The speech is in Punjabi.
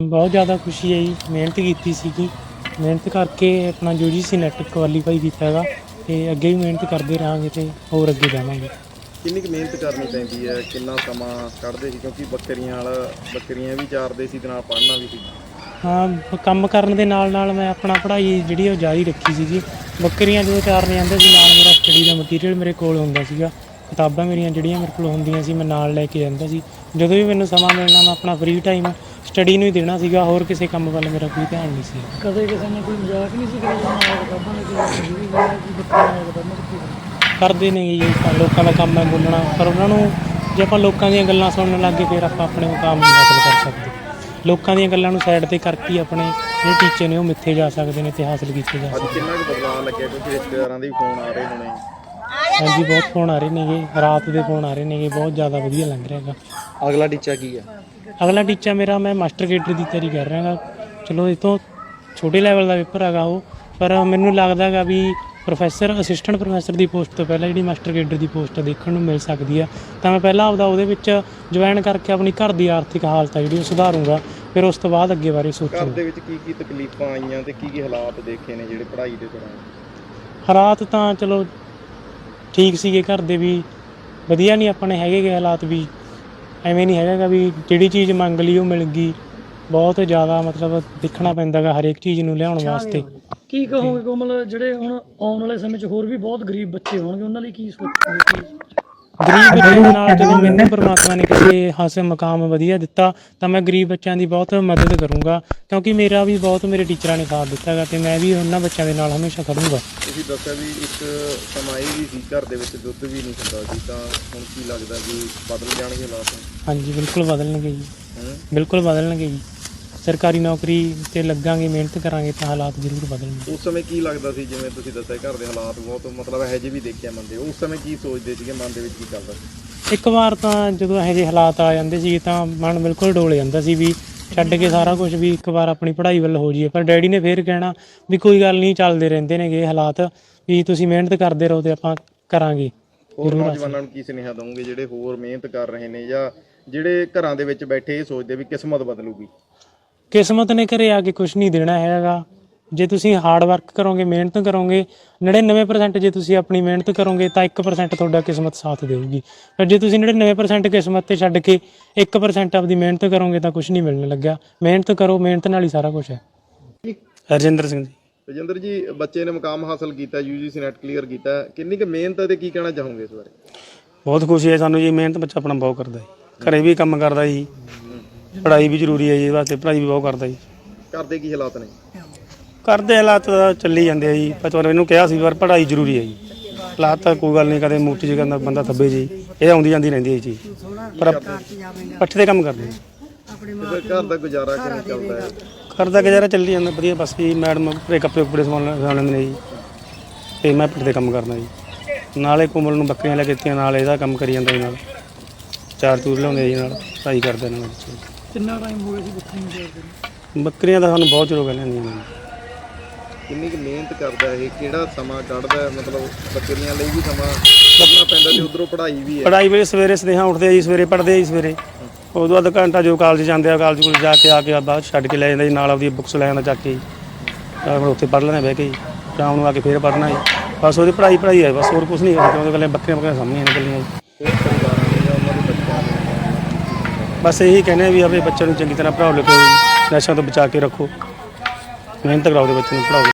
ਬਹੁਤ ਜ਼ਿਆਦਾ ਖੁਸ਼ੀ ਹੈ ਜੀ ਮਿਹਨਤ ਕੀਤੀ ਸੀਗੀ। ਮਿਹਨਤ ਕਰਕੇ ਆਪਣਾ ਯੂਜੀਸੀ ਨੈਟ ਕੁਆਲੀਫਾਈ ਕੀਤਾ ਹੈਗਾ ਤੇ ਅੱਗੇ ਵੀ ਮਿਹਨਤ ਕਰਦੇ ਰਹਾਂਗੇ ਤੇ ਹੋਰ ਅੱਗੇ ਜਾਵਾਂਗੇ। ਕਿੰਨੀ ਕੁ ਮਿਹਨਤ ਕਰਨੀ ਪੈਂਦੀ ਹੈ? ਕਿੰਨਾ ਸਮਾਂ ਕੱਢਦੇ ਸੀ? ਕਿਉਂਕਿ ਬੱਕਰੀਆਂ ਵਾਲਾ ਬੱਕਰੀਆਂ ਵੀ ਚਾਰਦੇ ਸੀ ਤੇ ਨਾਲ ਪੜ੍ਹਨਾ ਵੀ ਸੀ। ਹਾਂ ਕੰਮ ਕਰਨ ਦੇ ਨਾਲ ਨਾਲ ਮੈਂ ਆਪਣਾ ਪੜ੍ਹਾਈ ਜਿਹੜੀ ਉਹ ਜਾਰੀ ਰੱਖੀ ਸੀਗੀ। ਬੱਕਰੀਆਂ ਜਦੋਂ ਚਾਰਨ ਜਾਂਦੇ ਸੀ ਨਾਲ ਮੇਰਾ ਸਟੱਡੀ ਦਾ ਮਟੀਰੀਅਲ ਮੇਰੇ ਕੋਲ ਹੁੰਦਾ ਸੀਗਾ। ਕਿਤਾਬਾਂ ਮੇਰੀਆਂ ਜਿਹੜੀਆਂ ਮੇਰੇ ਕੋਲ ਹੁੰਦੀਆਂ ਸੀ ਮੈਂ ਨਾਲ ਲੈ ਕੇ ਜਾਂਦਾ ਸੀ। ਜਦੋਂ ਵੀ ਮੈਨੂੰ ਸਮਾਂ ਮਿਲਣਾ ਮੈਂ ਆਪਣਾ ਫ੍ਰੀ ਟਾਈਮ ਸਟੱਡੀ ਨੂੰ ਹੀ ਦੇਣਾ ਸੀਗਾ ਹੋਰ ਕਿਸੇ ਕੰਮ ਵੱਲ ਮੇਰਾ ਕੋਈ ਧਿਆਨ ਨਹੀਂ ਸੀ। ਕਦੇ ਕਿਸੇ ਨੇ ਕੋਈ ਮਜ਼ਾਕ ਨਹੀਂ ਸੀ ਕਰਿਆ ਨਾ ਕਿਤਾਬਾਂ ਨੇ ਕੋਈ ਵੀ ਹੋਇਆ ਕਿ ਬੱਕਰੀਆਂ ਨੇ ਕਿਤਾਬਾਂ ਕਰਦੇ ਨੇ ਜੀ ਤਾਂ ਲੋਕਾਂ ਦਾ ਕੰਮ ਹੈ ਬੋਲਣਾ ਪਰ ਉਹਨਾਂ ਨੂੰ ਜੇ ਆਪਾਂ ਲੋਕਾਂ ਦੀਆਂ ਗੱਲਾਂ ਸੁਣਨ ਲੱਗੇ ਫਿਰ ਆਪਾਂ ਆਪਣੇ ਮੁਕਾਮ ਨਹੀਂ ਹਾਸਲ ਕਰ ਸਕਦੇ। ਲੋਕਾਂ ਦੀਆਂ ਗੱਲਾਂ ਨੂੰ ਸਾਈਡ ਤੇ ਕਰਕੇ ਹੀ ਆਪਣੇ ਜਿਹੜੇ ਟੀਚੇ ਨੇ ਉਹ ਮਿੱਥੇ ਜਾ ਸਕਦੇ ਨੇ ਤੇ ਹਾਸਲ ਕੀਤੇ ਜਾ ਅੱਜ ਕਿੰਨਾ ਕੁ ਬਦਲਾਅ ਲੱਗਿਆ? ਕਿਉਂਕਿ ਰਿਸ਼ਤੇਦਾਰਾਂ ਦੇ ਵੀ ਫੋਨ ਆ ਰਹੇ ਹੋਣੇ। ਸਕਦੇ ਹਾਂਜੀ ਬਹੁਤ ਫੋਨ ਆ ਰਹੇ ਨੇਗੇ ਰਾਤ ਦੇ ਫੋਨ ਆ ਰਹੇ ਨੇਗੇ ਬਹੁਤ ਜ਼ਿਆਦਾ ਵਧੀਆ ਲੱਗ ਰਿਹਾ ਹੈਗਾ। ਅਗਲਾ ਟੀਚਾ ਕੀ ਹੈ ਅਗਲਾ ਟੀਚਾ ਮੇਰਾ ਮੈਂ ਮਾਸਟਰ ਗ੍ਰੇਡਰ ਦੀ ਤਿਆਰੀ ਕਰ ਰਿਹਾ ਹੈਗਾ ਚਲੋ ਇਹ ਤੋਂ ਛੋਟੇ ਲੈਵਲ ਦਾ ਪੇਪਰ ਹੈਗਾ ਉਹ ਪਰ ਮੈਨੂੰ ਲੱਗਦਾ ਹੈਗਾ ਵੀ ਪ੍ਰੋਫੈਸਰ ਅਸਿਸਟੈਂਟ ਪ੍ਰੋਫੈਸਰ ਦੀ ਪੋਸਟ ਤੋਂ ਪਹਿਲਾਂ ਜਿਹੜੀ ਮਾਸਟਰ ਗ੍ਰੇਡਰ ਦੀ ਪੋਸਟ ਦੇਖਣ ਨੂੰ ਮਿਲ ਸਕਦੀ ਆ। ਤਾਂ ਮੈਂ ਪਹਿਲਾਂ ਆਪਦਾ ਉਹਦੇ ਵਿੱਚ ਜੁਆਇਨ ਕਰਕੇ ਆਪਣੀ ਘਰ ਦੀ ਆਰਥਿਕ ਹਾਲਤ ਆ ਜਿਹੜੀ ਉਹ ਸੁਧਾਰੂੰਗਾ ਫਿਰ ਉਸ ਤੋਂ ਬਾਅਦ ਅੱਗੇ ਬਾਰੇ ਘਰ ਸੋਚੂੰਗਾ ਦੇ ਵਿੱਚ ਕੀ ਕੀ ਤਕਲੀਫਾਂ ਆਈਆਂ ਤੇ ਕੀ ਕੀ ਹਾਲਾਤ ਦੇਖੇ ਨੇ ਜਿਹੜੇ ਪੜ੍ਹਾਈ ਦੇ ਦੌਰਾਨ? ਹਾਲਾਤ ਤਾਂ ਚਲੋ ਠੀਕ ਸੀਗੇ ਘਰ ਦੇ ਵੀ ਵਧੀਆ ਨਹੀਂ ਆਪਣੇ ਹੈਗੇ ਗੇ ਹਾਲਾਤ ਵੀ। ਐਵੇਂ ਨਹੀਂ ਹੈਗਾ ਗਾ ਵੀ ਜਿਹੜੀ ਚੀਜ਼ ਮੰਗ ਲਈ ਉਹ ਮਿਲ ਗਈ। ਬਹੁਤ ਜ਼ਿਆਦਾ ਮਤਲਬ ਦੇਖਣਾ ਪੈਂਦਾਗਾ ਹਰੇਕ ਚੀਜ਼ ਨੂੰ ਲਿਆਉਣ ਵਾਸਤੇ। ਕੀ ਕਹੋਗੇ ਕੋਮਲ ਜਿਹੜੇ ਹੁਣ ਆਉਣ ਵਾਲੇ ਸਮੇਂ 'ਚ ਹੋਰ ਵੀ ਬਹੁਤ ਗਰੀਬ ਬੱਚੇ ਹੋਣਗੇ ਉਹਨਾਂ ਲਈ ਕੀ ਸੋਚੋਗੇ ਗਰੀਬ ਬੱਚਿਆਂ ਨਾਲ ਜਦੋਂ ਮੈਨੂੰ ਪਰਮਾਤਮਾ ਨੇ ਕਿਸੇ ਹਾਸਲ ਮਕਾਮ ਵਧੀਆ ਦਿੱਤਾ ਤਾਂ ਮੈਂ ਗਰੀਬ ਬੱਚਿਆਂ ਦੀ ਬਹੁਤ ਮਦਦ ਕਰੂੰਗਾ। ਕਿਉਂਕਿ ਮੇਰਾ ਵੀ ਬਹੁਤ ਮੇਰੇ ਟੀਚਰਾਂ ਨੇ ਸਾਥ ਦਿੱਤਾ ਹੈਗਾ ਤੇ ਮੈਂ ਵੀ ਉਹਨਾਂ ਬੱਚਿਆਂ ਦੇ ਨਾਲ ਹਮੇਸ਼ਾ ਖੜੂੰਗਾ। ਤੁਸੀਂ ਦੱਸਿਆ ਵੀ ਇੱਕ ਸਮਾਂ ਇਹ ਵੀ ਸੀ ਘਰ ਦੇ ਵਿੱਚ ਦੁੱਧ ਵੀ ਨਹੀਂ ਹੁੰਦਾ ਸੀ ਤਾਂ ਹੁਣ ਕੀ ਲੱਗਦਾ ਵੀ ਬਦਲ ਜਾਣਗੇ ਹਾਲਾਤ? ਹਾਂਜੀ ਬਿਲਕੁਲ ਬਦਲਣਗੇ ਜੀ। ਹੂੰ? ਬਿਲਕੁਲ ਬਦਲਣਗੇ ਜੀ। ਸਰਕਾਰੀ ਨੌਕਰੀ ਤੇ ਲੱਗਾਂਗੇ ਮਿਹਨਤ ਕਰਾਂਗੇ ਤਾਂ ਹਾਲਾਤ ਜ਼ਰੂਰ ਬਦਲਣਗੇ। ਉਸ ਸਮੇਂ ਕੀ ਲੱਗਦਾ ਸੀ ਜਿਵੇਂ ਤੁਸੀਂ ਦੱਸਿਆ ਘਰ ਦੇ ਹਾਲਾਤ ਬਹੁਤ ਮਤਲਬ ਇਹੋ ਜਿਹੇ ਵੀ ਦੇਖਿਆ ਮੰਦੇ ਉਸ ਸਮੇਂ ਕੀ ਸੋਚਦੇ ਸੀਗੇ ਮਨ ਦੇ ਵਿੱਚ ਕੀ ਚੱਲਦਾ ਸੀ? ਇੱਕ ਵਾਰ ਤਾਂ ਜਦੋਂ ਇਹੋ ਜਿਹੇ ਹਾਲਾਤ ਆ ਜਾਂਦੇ ਸੀ ਤਾਂ ਮਨ ਬਿਲਕੁਲ ਡੋਲ ਜਾਂਦਾ ਸੀ ਵੀ ਛੱਡ ਕੇ ਸਾਰਾ ਕੁਝ ਵੀ ਇੱਕ ਵਾਰ ਆਪਣੀ ਪੜ੍ਹਾਈ ਵੱਲ ਹੋ ਜਾਈਏ। ਪਰ ਡੈਡੀ ਨੇ ਫੇਰ ਕਹਿਣਾ ਵੀ ਕੋਈ ਗੱਲ ਨਹੀਂ ਚੱਲਦੇ ਰਹਿੰਦੇ ਨੇਗੇ ਹਾਲਾਤ ਵੀ ਤੁਸੀਂ ਮਿਹਨਤ ਕਰਦੇ ਰਹੋ ਤੇ ਆਪਾਂ ਕਰਾਂਗੇ। ਹੋਰ ਨੌਜਵਾਨਾਂ ਨੂੰ ਕੀ ਸੁਨੇਹਾ ਦਵੋਗੇ ਜਿਹੜੇ ਹੋਰ ਮਿਹਨਤ ਕਰ ਰਹੇ ਨੇ ਜਾਂ ਜਿਹੜੇ ਘਰਾਂ ਦੇ ਵਿੱਚ ਬੈਠੇ ਇਹ ਸੋਚਦੇ ਵੀ ਕਿਸਮਤ ਬਦਲੂਗੀ? ਕਿਸਮਤ ਨੇ ਘਰੇ ਆ ਕੇ ਕੁਝ ਨਹੀਂ ਦੇਣਾ ਹੈਗਾ। ਜੇ ਤੁਸੀਂ ਹਾਰਡ ਵਰਕ ਕਰੋਗੇ ਮਿਹਨਤ ਕਰੋਗੇ 99% ਜੇ ਤੁਸੀਂ ਆਪਣੀ ਮਿਹਨਤ ਕਰੋਗੇ ਤਾਂ 1% ਤੁਹਾਡਾ ਕਿਸਮਤ ਸਾਥ ਦੇਊਗੀ। ਪਰ ਜੇ ਤੁਸੀਂ 99% ਕਿਸਮਤ ਤੇ ਛੱਡ ਕੇ 1% ਆਪਦੀ ਮਿਹਨਤ ਕਰੋਗੇ ਤਾਂ ਕੁਝ ਨਹੀਂ ਮਿਲਣ ਲੱਗਾ ਮਿਹਨਤ ਕਰੋ ਮਿਹਨਤ ਨਾਲ ਹੀ ਸਾਰਾ ਕੁਝ ਹੈ। ਹਰਜਿੰਦਰ ਸਿੰਘ ਜੀ। ਰਜਿੰਦਰ ਜੀ ਬੱਚੇ ਨੇ ਮੁਕਾਮ ਹਾਸਲ ਕੀਤਾ ਯੂਜੀਸੀ ਨੈਟ ਕਲੀਅਰ ਕੀਤਾ। ਕਿੰਨੀ ਕੁ ਮਿਹਨਤ ਤੇ ਕੀ ਕਹਿਣਾ ਚਾਹੋਗੇ ਇਸ ਬਾਰੇ? ਬਹੁਤ ਖੁਸ਼ੀ ਹੈ ਸਾਨੂੰ ਜੀ ਮਿਹਨਤ ਬੱਚਾ ਆਪਣਾ ਬਹੁਤ ਕਰਦਾ ਹੈ ਘਰੇ ਵੀ ਕੰਮ ਕਰਦਾ ਜੀ। ਪੜ੍ਹਾਈ ਵੀ ਜ਼ਰੂਰੀ ਹੈ ਜੀ ਵਾਸਤੇ ਪੜ੍ਹਾਈ ਵੀ ਬਹੁਤ ਕਰਦਾ ਜੀ। ਘਰ ਦੇ ਕੀ ਹਾਲਾਤ ਨੇ? ਕਰਦੇ ਹਾਲਾਤ ਤਾਂ ਚੱਲੀ ਜਾਂਦੇ ਆ ਜੀ। ਪਰ ਤੁਹਾਨੂੰ ਇਹਨੂੰ ਕਿਹਾ ਸੀ ਪਰ ਪੜ੍ਹਾਈ ਜ਼ਰੂਰੀ ਹੈ ਜੀ। ਹਾਲਾਤ ਤਾਂ ਕੋਈ ਗੱਲ ਨਹੀਂ ਕਦੇ ਮੂਰਤੀ ਜੀ ਕਹਿੰਦਾ ਬੰਦਾ ਥੱਬੇ ਜੀ। ਇਹ ਆਉਂਦੀ ਜਾਂਦੀ ਰਹਿੰਦੀ ਹੈ ਚੀਜ਼। ਪਰ ਪੱਠੇ ਦੇ ਕੰਮ ਕਰਦੇ ਜੀ ਤੇ ਫਿਰ ਘਰ ਦਾ ਗੁਜ਼ਾਰਾ ਕਿਵੇਂ ਚੱਲਦਾ ਹੈ? ਘਰ ਦਾ ਗੁਜ਼ਾਰਾ ਚੱਲੀ ਜਾਂਦਾ ਵਧੀਆ। ਬਸ ਜੀ ਮੈਡਮ ਘਰੇ ਕੱਪੜੇ ਕੁਪੜੇ ਸਮਾਨ ਸਮਾਨ ਲੈਂਦੇ ਨੇ ਜੀ। ਤੇ ਮੈਂ ਪੱਠੇ ਦੇ ਕੰਮ ਕਰਨਾ ਜੀ। ਨਾਲੇ ਕੋਮਲ ਨੂੰ ਬੱਕਰੀਆਂ ਲੈ ਕੇ ਦਿੱਤੀਆਂ ਨਾਲ ਇਹਦਾ ਕੰਮ ਕਰੀ ਜਾਂਦਾ ਜੀ ਨਾਲ। ਚਾਰ ਚੂਰ ਲਿਆਉਂਦੇ ਜੀ ਨਾਲ ਪੜ੍ਹਾਈ ਕਰਦੇ ਨੇ ਕਿੰਨਾ ਟਾਈਮ ਹੋ ਗਿਆ ਸੀ ਬੱਕਰੀ ਨੂੰ ਕਰਦੇ ਬੱਕਰੀਆਂ ਤਾਂ ਸਾਨੂੰ ਬਹੁਤ ਚਿਰ ਹੋ ਗਿਆ ਲੈਂਦੀਆਂ ਨੇ। ਕਿੰਨੀ ਕੁ ਮਿਹਨਤ ਕਰਦਾ ਇਹ ਕਿਹੜਾ ਸਮਾਂ ਕੱਢਦਾ ਹੈ ਮਤਲਬ ਬੱਕਰੀਆਂ ਲਈ ਵੀ ਸਮਾਂ ਕਰਨਾ ਪੈਂਦਾ ਤੇ ਉਧਰੋਂ ਪੜ੍ਹਾਈ ਵੀ ਹੈ? ਪੜ੍ਹਾਈ ਵੇਲੇ ਸਵੇਰੇ ਸਨੇਹਾ ਉੱਠਦੇ ਆ ਜੀ ਸਵੇਰੇ ਪੜ੍ਹਦੇ ਆ ਜੀ ਸਵੇਰੇ। ਉਦੋਂ ਬਾਅਦ ਘੰਟਾ ਜੋ ਕਾਲਜ ਜਾਂਦੇ ਆ ਕਾਲਜ ਕੋਲ ਜਾ ਕੇ ਆ ਕੇ ਬਾਅਦ 'ਚ ਛੱਡ ਕੇ ਲੈ ਜਾਂਦਾ ਜੀ ਨਾਲ ਆਪਦੀ ਬੁੱਕਸ ਲੈ ਜਾਂਦਾ ਚੱਕ ਕੇ ਜੀ। ਤਾਂ ਫਿਰ ਉੱਥੇ ਪੜ੍ਹ ਲੈਣੇ ਬਹਿ ਕੇ ਜੀ ਸ਼ਾਮ ਨੂੰ ਆ ਕੇ ਫੇਰ ਪੜ੍ਹਨਾ ਜੀ। ਬਸ ਉਹਦੀ ਪੜ੍ਹਾਈ ਪੜ੍ਹਾਈ ਹੈ ਬਸ ਹੋਰ ਕੁਝ ਨਹੀਂ ਹੈ ਕਿਉਂਕਿ ਗੱਲੇ ਬੱਕਰੀਆਂ ਬੱਕਰੀਆਂ ਸਾਹਮਣੇ ਨੇ ਗੱਲੀਆਂ ਜੀ। ਹੋਰ ਪਰਿਵਾਰਾਂ ਨੇ ਜਾਂ ਉਹਨਾਂ ਦੇ ਬੱਚਿਆਂ ਨੇ? ਬਸ ਇਹੀ ਕਹਿੰਦੇ ਆ ਵੀ ਆਪਣੇ ਬੱਚਿਆਂ ਨੂੰ ਚੰਗੀ ਤਰ੍ਹਾਂ ਪੜ੍ਹਾਓ ਲਿਖਾਓ ਜੀ ਨਸ਼ਿਆਂ ਤੋਂ ਬਚਾ ਕੇ ਰੱਖੋ। ਮਿਹਨਤ ਕਰਾਓ ਦੇ ਬੱਚੇ ਨੂੰ ਪੜ੍ਹਾਓ।